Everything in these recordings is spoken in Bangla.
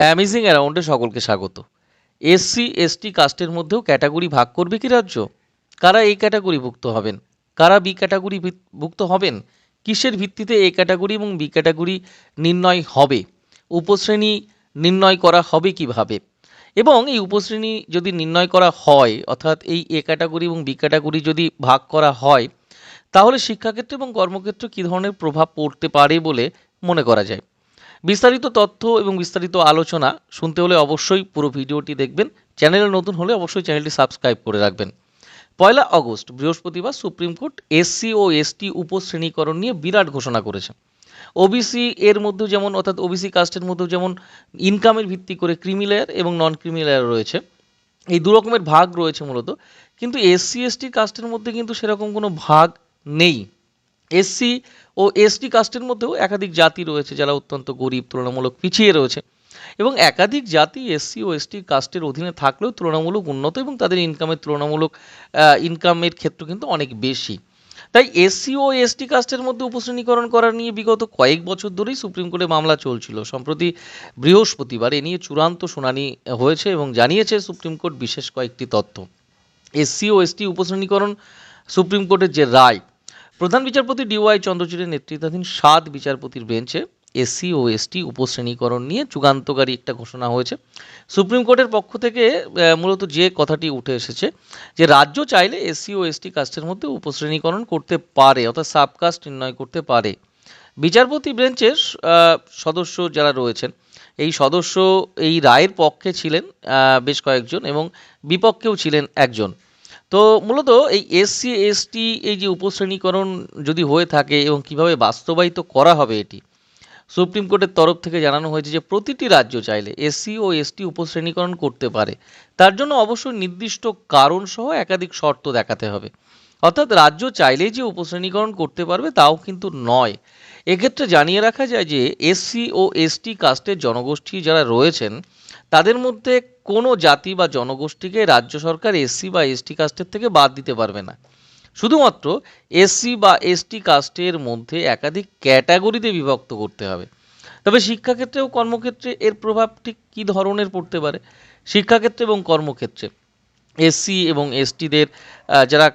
অ্যামেজিং অ্যারাউন্ডে সকলকে স্বাগত। এসসি এসটি কাস্টের মধ্যেও ক্যাটাগরি ভাগ করবে কি রাজ্য? কারা এই ক্যাটাগরিভুক্ত হবেন? কারা বি ক্যাটাগরি ভুক্ত হবেন? কিসের ভিত্তিতে এ ক্যাটাগরি এবং বি ক্যাটাগরি নির্ণয় হবে? উপশ্রেণী নির্ণয় করা হবে কীভাবে? এবং এই উপশ্রেণী যদি নির্ণয় করা হয়, অর্থাৎ এই এ ক্যাটাগরি এবং বি ক্যাটাগরি যদি ভাগ করা হয়, তাহলে শিক্ষাক্ষেত্রে এবং কর্মক্ষেত্রে কী ধরনের প্রভাব পড়তে পারে বলে মনে করা যায়? বিস্তারিত তথ্য এবং বিস্তারিত আলোচনা শুনতে হলে অবশ্যই পুরো ভিডিওটি দেখবেন। চ্যানেলে নতুন হলে অবশ্যই চ্যানেলটি সাবস্ক্রাইব করে রাখবেন। পয়লা অগস্ট, বৃহস্পতিবার সুপ্রিম কোর্ট এসসি ও এসটি উপশ্রেণীকরণ নিয়ে বিরাট ঘোষণা করেছে। ওবিসি এর মধ্যেও যেমন, অর্থাৎ ওবিসি কাস্টের মধ্যেও যেমন ইনকামের ভিত্তি করে ক্রিমি লেয়ার এবং নন ক্রিমি লেয়ার রয়েছে, এই দু রকমের ভাগ রয়েছে মূলত। কিন্তু এসসি, এসটি কাস্টের মধ্যে কিন্তু সেরকম কোনো ভাগ নেই। এসসি ও এসটি কাস্টের মধ্যেও একাধিক জাতি রয়েছে যারা অত্যন্ত গরিব, তুলনামূলক পিছিয়ে রয়েছে। এবং একাধিক জাতি এসসি ও এসটি কাস্টের অধীনে থাকলেও তুলনামূলক উন্নত এবং তাদের ইনকামের তুলনামূলক ইনকামের ক্ষেত্র কিন্তু অনেক বেশি। তাই এসসি ও এসটি কাস্টের মধ্যে উপশ্রেণীকরণ করা নিয়ে বিগত কয়েক বছর ধরেই সুপ্রিম কোর্টে মামলা চলছিল। সম্প্রতি বৃহস্পতিবার এ নিয়ে চূড়ান্ত শুনানি হয়েছে এবং জানিয়েছে সুপ্রিম কোর্ট বিশেষ কয়েকটি তথ্য। এসসি ও এসটি উপশ্রেণীকরণ সুপ্রিম কোর্টের যে রায় প্রধান বিচারপতি ডিওয়াই চন্দ্রচূড়ের নেতৃত্বাধীন সাত বিচারপতির বেঞ্চে এসসি ও এসটি উপশ্রেণীকরণ নিয়ে যুগান্তকারী একটা ঘোষণা হয়েছে। সুপ্রিম কোর্টের পক্ষ থেকে মূলত যে কথাটি উঠে এসেছে যে রাজ্য চাইলে এসসি ও এসটি কাস্টের মধ্যে উপশ্রেণীকরণ করতে পারে, অর্থাৎ সাবকাস্ট নির্ণয় করতে পারে। বিচারপতি বেঞ্চের সদস্য যারা রয়েছেন, এই সদস্য এই রায়ের পক্ষে ছিলেন বেশ কয়েকজন এবং বিপক্ষেও ছিলেন একজন। তো মূলত এই এসসি, এসটি এই যে উপশ্রেণীকরণ যদি হয়ে থাকে এবং কীভাবে বাস্তবায়িত করা হবে এটি, সুপ্রিম কোর্টের তরফ থেকে জানানো হয়েছে যে প্রতিটি রাজ্য চাইলে এসসি ও এসটি উপশ্রেণীকরণ করতে পারে। তার জন্য অবশ্যই নির্দিষ্ট কারণসহ একাধিক শর্ত দেখাতে হবে। অর্থাৎ রাজ্য চাইলেই যে উপশ্রেণীকরণ করতে পারবে তাও কিন্তু নয়। এক্ষেত্রে জানিয়ে রাখা যায় যে এসসি ও এসটি কাস্টের জনগোষ্ঠী যারা রয়েছেন, তাদের মধ্যে কোনো জাতি বা জনগোষ্ঠীকে রাজ্য সরকার এসসি বা এসটি কাস্টের থেকে বাদ দিতে পারবে না। শুধুমাত্র এসসি বা এসটি কাস্টের মধ্যে একাধিক ক্যাটাগরিতে বিভক্ত করতে হবে। তবে শিক্ষাক্ষেত্রে ও কর্মক্ষেত্রে এর প্রভাব ঠিক কী ধরনের পড়তে পারে? শিক্ষাক্ষেত্রে এবং কর্মক্ষেত্রে। এসসি এবং এসটিদের যারা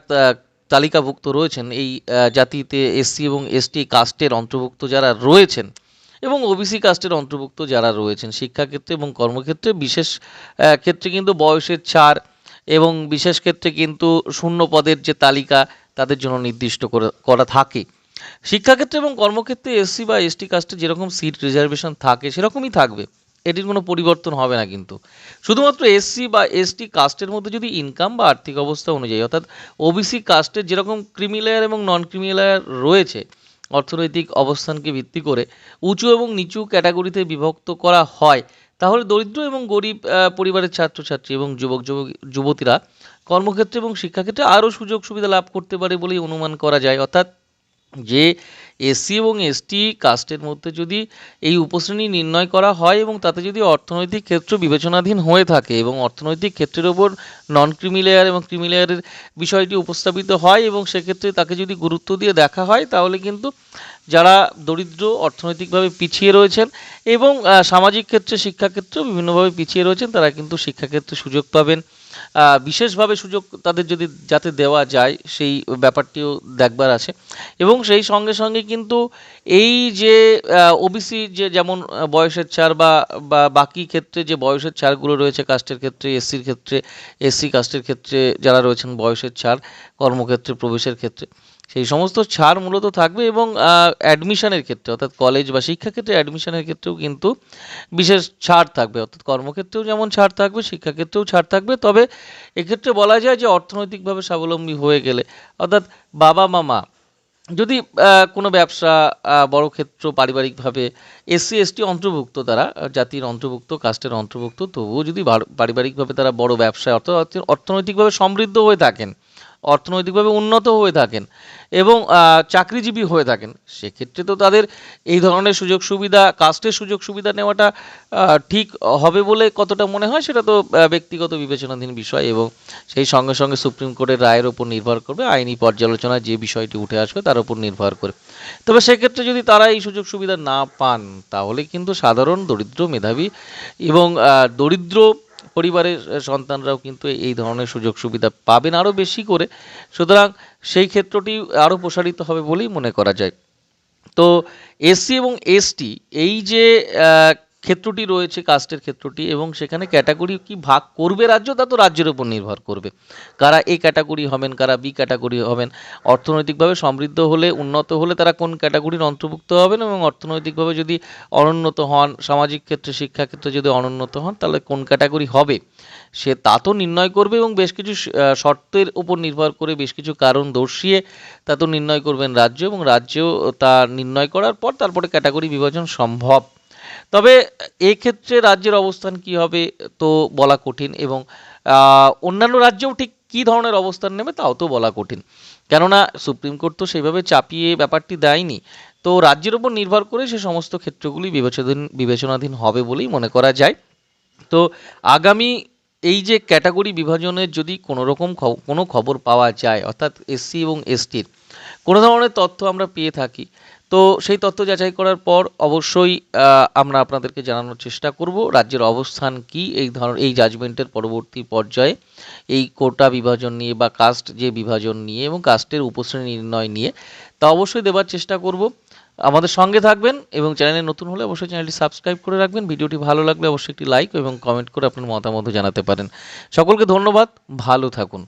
তালিকাভুক্ত রয়েছেন এই জাতিতে এসসি এবং এসটি কাস্টের অন্তর্ভুক্ত যারা রয়েছেন এবং ওবিসি কাস্টের অন্তর্ভুক্ত যারা রয়েছেন শিক্ষাক্ষেত্রে এবং কর্মক্ষেত্রে, বিশেষ ক্ষেত্রে কিন্তু বয়সের ছাড় এবং বিশেষ ক্ষেত্রে কিন্তু শূন্য পদের যে তালিকা তাদের জন্য নির্দিষ্ট করে থাকে। শিক্ষাক্ষেত্রে এবং কর্মক্ষেত্রে এসসি বা এসটি কাস্টে যেরকম সিট রিজার্ভেশন থাকে সেরকমই থাকবে। এটির কোনো পরিবর্তন হবে না কিন্তু। শুধুমাত্র এসসি বা এসটি কাস্টের মধ্যে যদি ইনকাম বা আর্থিক অবস্থা অনুযায়ী, অর্থাৎ ওবিসি কাস্টের যেরকম ক্রিমিলেয়ার এবং নন ক্রিমিলেয়ার রয়েছে, অর্থনৈতিক অবস্থানকে ভিত্তি করে উঁচু এবং নিচু ক্যাটাগরিতে বিভক্ত করা হয়, তাহলে দরিদ্র এবং গরিব পরিবারের ছাত্রছাত্রী এবং যুবক যুবতীরা কর্মক্ষেত্রে এবং শিক্ষাক্ষেত্রে আরও সুযোগ সুবিধা লাভ করতে পারে বলেই অনুমান করা যায়। অর্থাৎ যে এসসি এবং এসটি কাস্টের মধ্যে যদি এই উপশ্রেণী নির্ণয় করা হয় এবং তাতে যদি অর্থনৈতিক ক্ষেত্র বিবেচনাধীন হয়ে থাকে এবং অর্থনৈতিক ক্ষেত্রের ওপর নন ক্রিমিলেয়ার এবং ক্রিমিলেয়ারের বিষয়টি উপস্থাপিত হয় এবং সেক্ষেত্রে তাকে যদি গুরুত্ব দিয়ে দেখা হয়, তাহলে কিন্তু যারা দরিদ্র অর্থনৈতিকভাবে পিছিয়ে রয়েছেন এবং সামাজিক ক্ষেত্রে, শিক্ষাক্ষেত্রেও বিভিন্নভাবে পিছিয়ে রয়েছেন, তারা কিন্তু শিক্ষাক্ষেত্রে সুযোগ পাবেন। বিশেষভাবে সুযোগ তাদের যদি যাতে দেওয়া যায়, সেই ব্যাপারটিও দেখবার আছে। এবং সেই সঙ্গে সঙ্গে কিন্তু এই যে ওবিসি যে যেমন বয়সের ছাড় বা বা বাকি ক্ষেত্রে যে বয়সের ছাড়গুলো রয়েছে, কাস্টের ক্ষেত্রে, এসসির ক্ষেত্রে, এসসি কাস্টের ক্ষেত্রে যারা রয়েছেন বয়সের ছাড়, কর্মক্ষেত্রে, প্রবেশের ক্ষেত্রে সেই সমস্ত ছাড় মূলত থাকবে এবং অ্যাডমিশনের ক্ষেত্রে, অর্থাৎ কলেজ বা শিক্ষাক্ষেত্রে অ্যাডমিশনের ক্ষেত্রেও কিন্তু বিশেষ ছাড় থাকবে। অর্থাৎ কর্মক্ষেত্রেও যেমন ছাড় থাকবে, শিক্ষাক্ষেত্রেও ছাড় থাকবে। তবে এক্ষেত্রে বলা যায় যে অর্থনৈতিকভাবে স্বাবলম্বী হয়ে গেলে, অর্থাৎ বাবা মা মা, যদি কোনো ব্যবসা বড় ক্ষেত্র পারিবারিকভাবে, এসসি, এসটি অন্তর্ভুক্ত তারা, জাতির অন্তর্ভুক্ত, কাস্টের অন্তর্ভুক্ত, তবুও যদি পারিবারিকভাবে তারা বড় ব্যবসায় অর্থ অর্থ- অর্থনৈতিকভাবে সমৃদ্ধ হয়ে থাকেন অর্থনৈতিকভাবে উন্নত হয়ে থাকেন এবং চাকরিজীবী হয়ে থাকেন। সেক্ষেত্রে তো তাদের এই ধরনের সুযোগ সুবিধা, কাস্টের সুযোগ সুবিধা নেওয়াটা ঠিক হবে বলে কতটা মনে হয় সেটা তো ব্যক্তিগত বিবেচনাধীন বিষয় এবং সেই সঙ্গে সঙ্গে সুপ্রিম কোর্টের রায়ের উপর নির্ভর করবে। আইনি পর্যালোচনা যে বিষয়টি উঠে আসবে তার উপর নির্ভর করে। তবে সেক্ষেত্রে যদি তারা এই সুযোগ সুবিধা না পান, তাহলে কিন্তু সাধারণ দরিদ্র মেধাবী এবং দরিদ্র পরিবারের সন্তানরাও কিন্তু এই ধরনের সুযোগ সুবিধা পাবেন আরও বেশি করে। সুতরাং সেই ক্ষেত্রটি আরও প্রসারিত হবে বলেই মনে করা যায়। তো এসসি এবং এসটি, এই যে ক্ষেত্রটি রয়েছে কাস্টের ক্ষেত্রটি, এবং সেখানে ক্যাটাগরি কি ভাগ করবে রাজ্য, তা তো রাজ্যের উপর নির্ভর করবে। কারা এ ক্যাটাগরি হবেন, কারা বি ক্যাটাগরি হবেন, অর্থনৈতিকভাবে সমৃদ্ধ হলে, উন্নত হলে তারা কোন ক্যাটাগরির অন্তর্ভুক্ত হবেন, এবং অর্থনৈতিকভাবে যদি অনুন্নত হন, সামাজিক ক্ষেত্রে শিক্ষাক্ষেত্রে যদি অনুন্নত হন, তাহলে কোন ক্যাটাগরি হবে? সে তা তো নির্ণয় করবে, এবং বেশ কিছু শর্তের উপর নির্ভর করে বেশ কিছু কারণ দর্শিয়ে তা তো নির্ণয় করবেন রাজ্য, এবং রাজ্য তা নির্ণয় করার পর তারপরে ক্যাটাগরি বিভাজন সম্ভব। তবে, এক্ষেত্রে রাজ্যের অবস্থান কি হবে তো বলা কঠিন এবং অন্যান্য রাজ্যেও ঠিক কী ধরনের অবস্থান নেবে তাও তো বলা কঠিন। কেননা, সুপ্রিম কোর্ট তো সেইভাবে চাপিয়ে ব্যাপারটি দেয়নি। তো রাজ্যের উপর নির্ভর করে সে সমস্ত ক্ষেত্রগুলি বিবেচনাধীন বিবেচনাধীন হবে বলেই মনে করা যায়। তো আগামী এই যে ক্যাটাগরি বিভাজনের যদি কোনো রকম কোনো খবর পাওয়া যায়, অর্থাৎ এসসি এবং এসটির, কোনো ধরনের তথ্য আমরা পেয়ে থাকি তো সেই তথ্য যাচাই করার পর অবশ্যই আমরা আপনাদেরকে জানানোর চেষ্টা করব রাজ্যের অবস্থান কি, এই ধরনের, এই জাজমেন্টের পরবর্তী পর্যায়ে এই কোটা বিভাজন নিয়ে বা কাস্ট যে বিভাজন নিয়ে এবং কাস্টের উপশ্রেণী নির্ণয় নিয়ে তা অবশ্যই দেওয়ার চেষ্টা করব। আমাদের সঙ্গে থাকবেন এবং চ্যানেলে নতুন হলে অবশ্যই চ্যানেলটি সাবস্ক্রাইব করে রাখবেন। ভিডিওটি ভালো লাগলে অবশ্যই একটি লাইক এবং কমেন্ট করে আপনার মতামত জানাতে পারেন। সকলকে ধন্যবাদ, ভালো থাকুন।